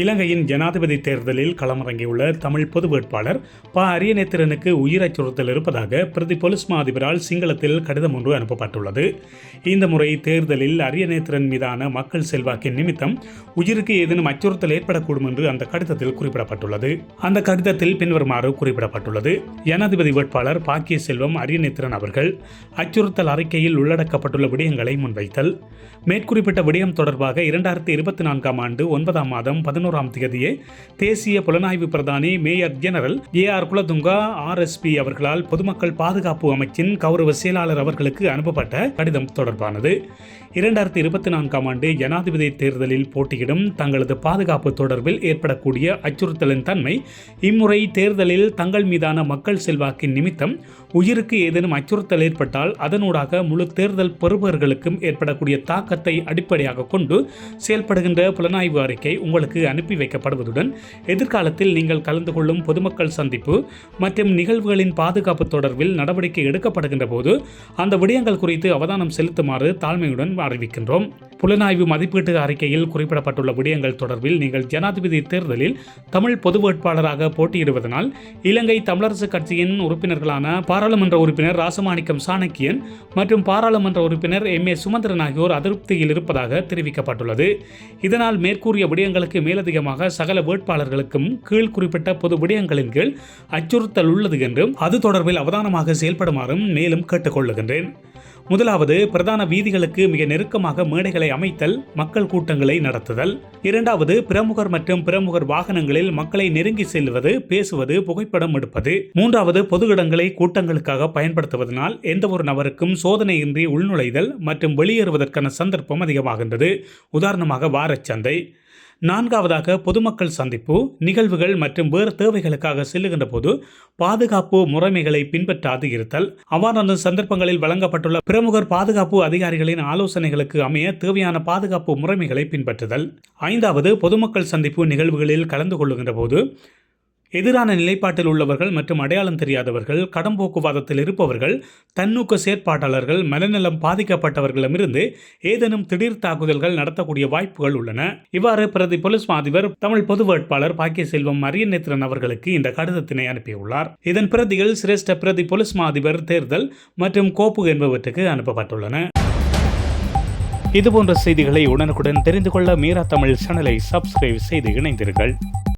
இலங்கையின் ஜனாதிபதி தேர்தலில் களமிறங்கியுள்ள தமிழ் பொது வேட்பாளர் ப. அரியநேத்திரனுக்கு உயிர் அச்சுறுத்தல் இருப்பதாக பிரதி பொலிஸ் மா அதிபரால் சிங்களத்தில் கடிதம் ஒன்று அனுப்பப்பட்டுள்ளது. இந்த முறை தேர்தலில் அரியநேத்திரன் மீதான மக்கள் செல்வாக்கின் நிமித்தம் உயிருக்கு ஏதேனும் அச்சுறுத்தல் ஏற்படக்கூடும் என்று அந்த கடிதத்தில் குறிப்பிடப்பட்டுள்ளது. அந்த கடிதத்தில் பின்வருமாறு குறிப்பிடப்பட்டுள்ளது. ஜனாதிபதி வேட்பாளர் பாக்கிய செல்வம் அரியநேத்திரன் அவர்கள் அச்சுறுத்தல் அறிக்கையில் உள்ளடக்கப்பட்டுள்ள விடயங்களை முன்வைத்தல். மேற்குறிப்பிட்ட விடயம் தொடர்பாக இரண்டாயிரத்தி இருபத்தி நான்காம் ஆண்டு ஒன்பதாம் மாதம் பதினோராம் தேதியே தேசிய புலனாய்வு பிரதானி major general A R Kulatunga RSP அவர்களால் பொதுமக்கள் பாதுகாப்பு அமைச்சின் கௌரவ செயலாளர் அவர்களுக்கு அனுப்பப்பட்ட கடிதம் தொடர்பானது. இரண்டாயிரத்தி இருபத்தி நான்காம் ஆண்டு ஜனாதிபதி தேர்தலில் போட்டியிடும் தங்களது பாதுகாப்பு தொடர்பில் ஏற்படக்கூடிய அச்சுறுத்தலின் தன்மை இம்முறை தேர்தலில் தங்கள் மீதான மக்கள் செல்வாக்கின் நிமித்தம் உயிருக்கு ஏதேனும் அச்சுறுத்தல் ஏற்பட்டால் அதனூடாக முழு தேர்தல் பெறுபவர்களுக்கும் ஏற்படக்கூடிய தாக்கத்தை அடிப்படையாக கொண்டு செயல்படுகின்ற புலனாய்வு அறிக்கை உங்களுக்கு அனுப்பி வைக்கப்படுவதுடன் எதிர்காலத்தில் நீங்கள் கலந்து கொள்ளும் பொதுமக்கள் சந்திப்பு மற்றும் நிகழ்வுகளின் பாதுகாப்பு தொடர்பில் நடவடிக்கை எடுக்கப்படுகின்ற போது அந்த விடயங்கள் குறித்து அவதானம் செலுத்துமாறு தாழ்மையுடன் அறிவிக்கின்றோம். புலனாய்வு மதிப்பீட்டு அறிக்கையில் குறிப்பிடப்பட்டுள்ள விடயங்கள் தொடர்பில் நீங்கள் ஜனாதிபதி தேர்தலில் தமிழ் பொது வேட்பாளராக போட்டியிடுவதனால் இலங்கை தமிழரசு கட்சியின் உறுப்பினர்களான பாராளுமன்ற உறுப்பினர் ராசமாணிக்கம் சாணக்கியன் மற்றும் பாராளுமன்ற உறுப்பினர் எம் ஏ சுமந்திரன் ஆகியோர் அதிருப்தியில் இருப்பதாக தெரிவிக்கப்பட்டுள்ளது. இதனால் மேற்கூறிய விடயங்களுக்கு மேலதிகமாக சகல வேட்பாளர்களுக்கும் கீழ் குறிப்பிட்ட பொது விடயங்களின் கீழ் அச்சுறுத்தல் உள்ளது என்றும் அது தொடர்பில் அவதானமாக செயல்படுமாறும் மேலும் கேட்டுக்கொள்ளுகின்றேன். முதலாவது பிரதான வீதிகளுக்கு மிக நெருக்கமாக மேடைகளை அமைத்தல் மக்கள் கூட்டங்களை நடத்துதல். இரண்டாவது பிரமுகர் மற்றும் பிரமுகர் வாகனங்களில் மக்களை நெருங்கி செல்வது பேசுவது புகைப்படம் எடுப்பது. மூன்றாவது பொது இடங்களை கூட்டங்களுக்காக பயன்படுத்துவதனால் எந்த ஒரு நபருக்கும் சோதனையின்றி உள்நுழைதல் மற்றும் வெளியேறுவதற்கான சந்தர்ப்பம் அதிகமாகின்றது. உதாரணமாக வாரச்சந்தை நான்காவதாக பொதுமக்கள் சந்திப்பு நிகழ்வுகள் மற்றும் வேறு தேவைகளுக்காக செல்லுகின்ற போது பாதுகாப்பு முறைமைகளை பின்பற்றாது இருத்தல் அவ்வாறான சந்தர்ப்பங்களில் வழங்கப்பட்டுள்ள பிரமுகர் பாதுகாப்பு அதிகாரிகளின் ஆலோசனைகளுக்கு அமைய தேவையான பாதுகாப்பு முறைமைகளை பின்பற்றுதல். ஐந்தாவது பொதுமக்கள் சந்திப்பு நிகழ்வுகளில் கலந்து கொள்ளுகின்ற போது எதிரான நிலைப்பாட்டில் உள்ளவர்கள் மற்றும் அடையாளம் தெரியாதவர்கள் கடம்போக்குவாதத்தில் இருப்பவர்கள் தன்னூக்க செயற்பாட்டாளர்கள் மனநலம் பாதிக்கப்பட்டவர்களிடமிருந்து ஏதேனும் திடீர் தாக்குதல்கள் நடத்தக்கூடிய வாய்ப்புகள் உள்ளன. இவ்வாறு பிரதி போலீஸ் மாதிபர் தமிழ் பொது வேட்பாளர் பாக்கிய செல்வம் அரியநேத்திரன் அவர்களுக்கு இந்த கடிதத்தினை அனுப்பியுள்ளார். இதன் பிரதிகள் சிரேஷ்ட பிரதி போலீஸ் மாதிபர் தேர்தல் மற்றும் கோப்பு என்பவற்றுக்கு அனுப்பப்பட்டுள்ளன. இதுபோன்ற செய்திகளை உடனுக்குடன் தெரிந்து கொள்ள மீரா தமிழ் சேனலை சப்ஸ்கிரைப் செய்து இணைந்தீர்கள்